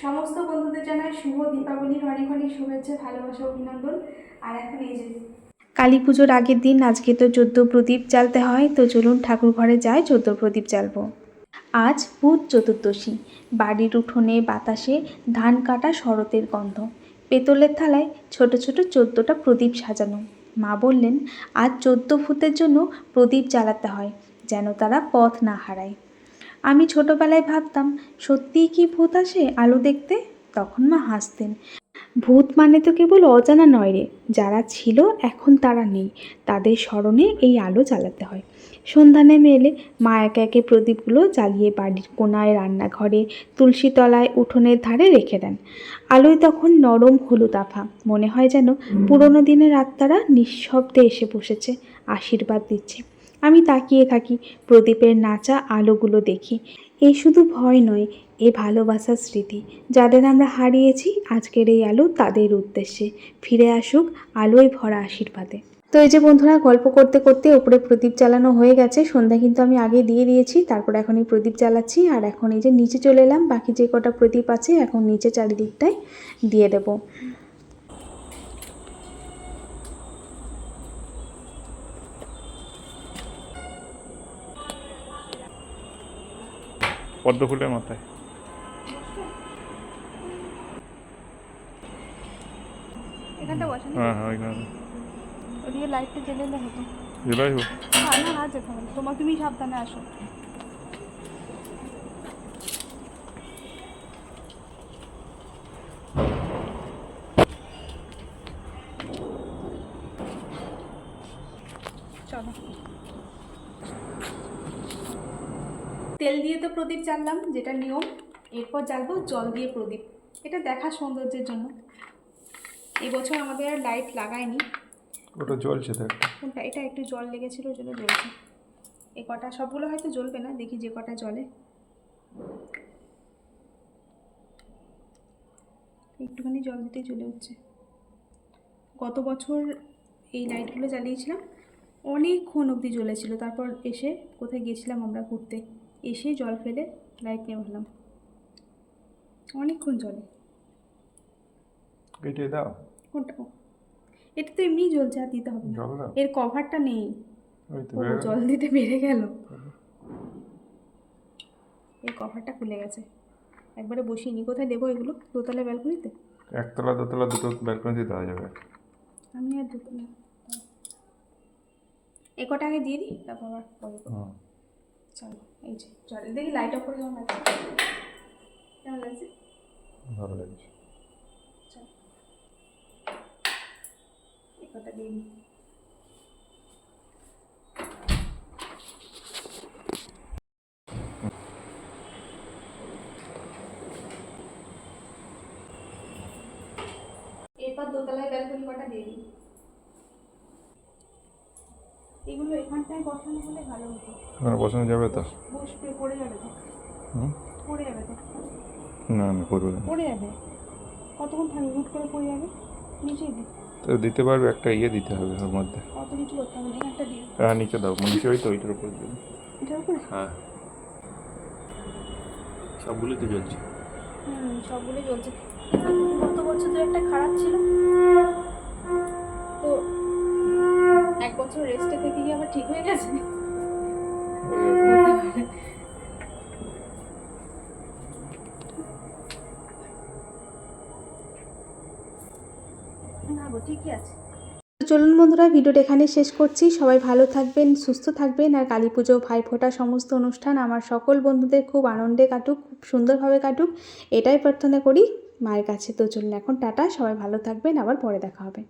সমস্ত বন্ধুদের জানাই শুভ দীপাবলির অনেক অনেক শুভেচ্ছা, ভালোবাসা, অভিনন্দন। আর এখন এই যে কালী পুজোর আগের দিন, আজকে তো চোদ্দ প্রদীপ জ্বালতে হয়, তো চলুন ঠাকুর ঘরে যাই চোদ্দ প্রদীপ জ্বালবো। আজ ভূত চতুর্দশী, বাড়ির উঠোনে বাতাসে ধান কাটা শরতের গন্ধ। পেতলের থালায় ছোট ছোট চোদ্দোটা প্রদীপ সাজানো। মা বললেন, আজ চোদ্দ ফুতের জন্য প্রদীপ জ্বালাতে হয়, যেন তারা পথ না হারায়। আমি ছোটবেলায় ভাবতাম, সত্যিই কি ভূত আসে আলো দেখতে? তখন মা হাসতেন। ভূত মানে তো কেবল অজানা নয় রে, যারা ছিল এখন তারা নেই। তাদের স্মরণে এই আলো জ্বালাতে হয়। সন্ধ্যা নেমে এলে মা একে একে প্রদীপগুলো জ্বালিয়ে বাড়ির কোনায়, রান্নাঘরে তুলসী তলায় উঠোনের ধারে রেখে দেন। আলোয় তখন নরম হলুদ আভা। মনে হয় যেন পুরনো দিনের আত্মারা নিঃশব্দে এসে বসেছে, আশীর্বাদ দিচ্ছে। আমি তাকিয়ে থাকি প্রদীপের নাচা আলোগুলো দেখি। এই শুধু ভয় নয়, এ ভালোবাসার স্মৃতি। যাদের আমরা হারিয়েছি আজকের এই আলো তাদের উদ্দেশ্যে। ফিরে আসুক আলোয় ভরা আশীর্বাদে। তো এই যে বন্ধুরা, গল্প করতে করতে ওপরে প্রদীপ জ্বালানো হয়ে গেছে। সন্ধ্যা কিন্তু আমি আগে দিয়ে দিয়েছি, তারপর এখন এই প্রদীপ জ্বালাচ্ছি আর এখন এই যে নিচে চলে এলাম, বাকি যে কটা প্রদীপ আছে এখন নিচে চারিদিকটায় দিয়ে দেবো। পদ্ম ফুলের মাথায় বসে হ্যাঁ হ্যাঁ ওইখানে। ওদিকে লাইটটা জ্বেলে এলে হতো। না না যেতে হবে। তোমার তুমি সাবধানে আসো। চলো। তেল দিয়ে তো প্রদীপ জ্বাললাম যেটা নিয়ম। এরপর জ্বালবো জল দিয়ে প্রদীপ। এটা দেখা সৌন্দর্যের জন্য। এবছর আমাদের আর লাইট লাগায়নি। ওটা জ্বলছে তো কোনটা? এটা একটু জল লেগেছিল ওই জন্য জ্বলছে। এ কটা সবগুলো হয়তো জ্বলবে না দেখি যে কটা জলে একটুখানি জল দিতেই চলে হচ্ছে গত বছর এই লাইটগুলো জ্বালিয়েছিলাম অনেকক্ষণ অবধি জ্বলেছিল। তারপর এসে কোথায় গেছিলাম আমরা ঘুরতে? এসে জল ফেলে লাইট নিয়ে উঠলাম অনেকক্ষণ জলে। কেটে দাও। কোনটা এটা তো এমনিই জ্বলছে আর দিতে হবে জল এর কভারটা নেই। জল দিতে বেড়ে গেল। এই কভারটা খুলে গেছে। একবারে বসিয়ে নি। কোথায় দেবো এগুলো? দোতলা ব্যালকনিতে একতলা দোতলা দুটো ব্যালকনিতে দেওয়া যাবে। আমি আর দোতলা। এ কটা আগে দিয়ে দিই? তারপর আবার পরে চলো এই যে চল দেখি লাইট অফ করে কেমন লাগছে কেমন লাগছে? ভালো লাগছে। কটা দিই। এরপর দোতলায় ব্যালকনি কটা দিয়ে দিই? এগুলো এখানটায় বসানো হলে ভালো হতো। ওখানে বসানো যাবে তো? বসবে পড়ে যাবে তো। হুম? পড়ে যাবে তো। না না করবে না। পড়ে যাবে। কতক্ষণ থাকবে হুট করে পড়ে যাবে? নিচেই দিই তো দিতে পারবে একটা ইয়ে দিতে হবে ওর মধ্যে। অত কিছু করতে হবে না এখানটা হ্যাঁ নিচে দাও। নিচে ওই তো ওইটার উপর দিবে এটার উপরে? হ্যাঁ। সবগুলোই তো জ্বলছে। হুম সবগুলোই চলছে কিন্তু গত বছর তো একটা খারাপ গো ঠিকই আছে। চলুন বন্ধুরা, ভিডিওটা এখানে শেষ করছি। সবাই ভালো থাকবেন, সুস্থ থাকবেন, আর কালী পুজো ভাইফোঁটা সমস্ত অনুষ্ঠান আমার সকল বন্ধুদের খুব আনন্দে কাটুক, খুব সুন্দরভাবে কাটুক, এটাই প্রার্থনা করি মায়ের কাছে। তো চলুন এখন টাটা, সবাই ভালো থাকবেন, আবার পরে দেখা হবে।